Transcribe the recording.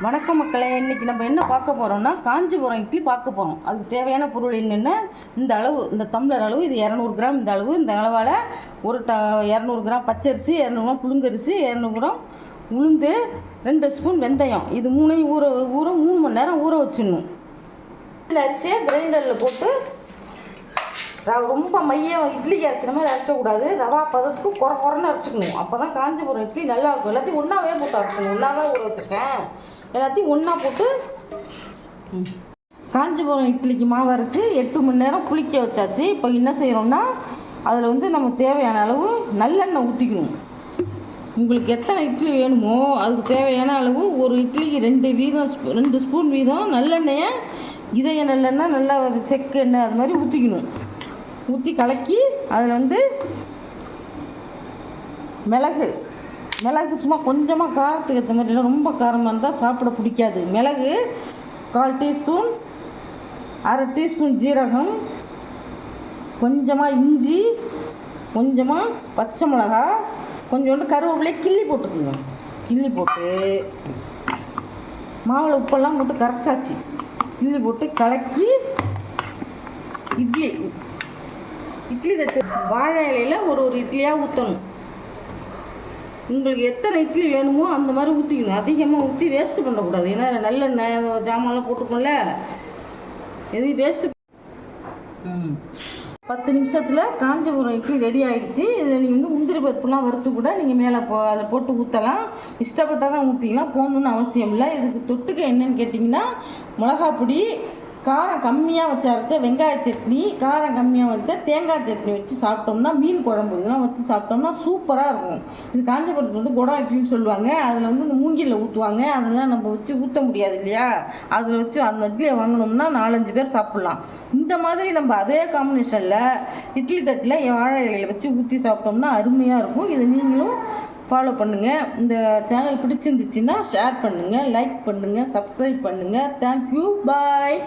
வணக்கம் மக்களே இன்றைக்கி நம்ம என்ன பார்க்க போகிறோம்னா காஞ்சிபுரம் இட்லி பார்க்க போகிறோம் அதுக்கு தேவையான பொருள் என்னென்னா? இந்த அளவு இந்த டம்ளர் அளவு இது இரநூறு கிராம் இந்த அளவு இந்த அளவால் ஒரு ட இரநூறு கிராம் பச்சரிசி இரநூறு கிராம் புழுங்கரிசி இரநூறு கிராம் உளுந்து ரெண்டு ஸ்பூன் வெந்தயம். இது மூணையும் ஊற ஊற மூணு மணி நேரம் ஊற வச்சிடணும். அரிசியை கிரைண்டரில் போட்டு ர- ரொம்ப மையம் இட்லிக்கு அரைக்கிற மாதிரி அரைக்கக்கூடாது ரவா பதத்துக்கு குறை குறைன்னு அரைச்சிக்கணும். அப்போ தான் காஞ்சிபுரம் இட்லி நல்லா இருக்கும். எல்லாத்தையும் ஒன்றாவே போட்டு அரைச்சிக்கணும் ஒன்றாவே ஊற வச்சுருக்கேன். எல்லாத்தையும் ஒன்றா போட்டு காஞ்சிபுரம் இட்லிக்கு மாவு அரைச்சி எட்டு மணி நேரம் புளிக்க வச்சாச்சு. இப்போ என்ன செய்கிறோம்னா அதில் வந்து நம்ம தேவையான அளவு நல்லெண்ணெய் ஊற்றிக்கணும் உங்களுக்கு எத்தனை இட்லி வேணுமோ அதுக்கு தேவையான அளவு ஒரு இட்லிக்கு ரெண்டு வீதம் ஸ்பூ- ரெண்டு ஸ்பூன் வீதம் நல்லெண்ணெயை இதய நல்லெண்ணெய் நல்லா செக்கு எண்ணெய் அது மாதிரி ஊற்றிக்கணும் ஊற்றி கலக்கி அதில் வந்து மிளகு மிளகு சும்மா கொஞ்சமாக காரத்துக்கு ஏற்ற மாதிரி ரொம்ப காரமாக இருந்தால் சாப்பிட பிடிக்காது. மிளகு கால் டீஸ்பூன் அரை டீஸ்பூன் ஜீரகம் கொஞ்சமாக இஞ்சி கொஞ்சமாக பச்சை மிளகா கொஞ்சோண்டு கருவேப்பிலையை கிள்ளி போட்டுக்குங்க. கிள்ளி போட்டு மாவில் உப்பெல்லாம் போட்டு கரைச்சாச்சு. கிள்ளி போட்டு கலக்கி இட்லி இட்லி தட்டு வாழை இலையில் ஒரு ஒரு இட்லியாக ஊற்றணும் உங்களுக்கு எத்தனை இட்லி வேணுமோ அந்த மாதிரி ஊற்றிக்கணும் அதிகமாக ஊற்றி வேஸ்ட் பண்ணக்கூடாது. ஏன்னா நல்லெண்ணெய் ஜாமான்லாம் போட்டிருக்கோம்ல. எதையும் வேஸ்ட்டு ம். பத்து நிமிஷத்தில் காஞ்சிபுரம் இட்லி ரெடி ஆயிடுச்சு. இதில் நீங்கள் வந்து முந்திரி பருப்புலாம் வறுத்து கூட நீங்கள் மேலே போ அதில் போட்டு ஊற்றலாம் இஷ்டப்பட்டால் தான் ஊற்றிக்கலாம் போடணுன்னு அவசியம் இல்லை. இதுக்கு தொட்டுக்க என்னன்னு கேட்டிங்கன்னா மிளகா பொடி காரம் கம்மியாக வச்சு அரைச்ச வெங்காய சட்னி காரம் கம்மியாக வச்ச தேங்காய் சட்னி வச்சு சாப்பிட்டோம்னா மீன் குழம்பு இதெல்லாம் வச்சு சாப்பிட்டோம்னா சூப்பராக இருக்கும். இது காஞ்சிபுரத்தில் வந்து குடம் இட்லின்னு சொல்லுவாங்க. அதில் வந்து இந்த மூங்கிலில் ஊற்றுவாங்க அதெல்லாம் நம்ம வச்சு ஊற்ற முடியாது இல்லையா? அதில் வச்சு அந்த இட்லியை வாங்கினோம்னா நாலஞ்சு பேர் சாப்பிட்லாம். இந்த மாதிரி நம்ம அதே காம்பினேஷனில் இட்லி தட்டில் வாழை இலையில வச்சு ஊற்றி சாப்பிட்டோம்னா அருமையாக இருக்கும். இதை நீங்களும் ஃபாலோ பண்ணுங்கள் இந்த சேனல் பிடிச்சிருந்துச்சின்னா ஷேர் பண்ணுங்கள் லைக் பண்ணுங்கள் சப்ஸ்கிரைப் பண்ணுங்கள் தேங்க்யூ பாய்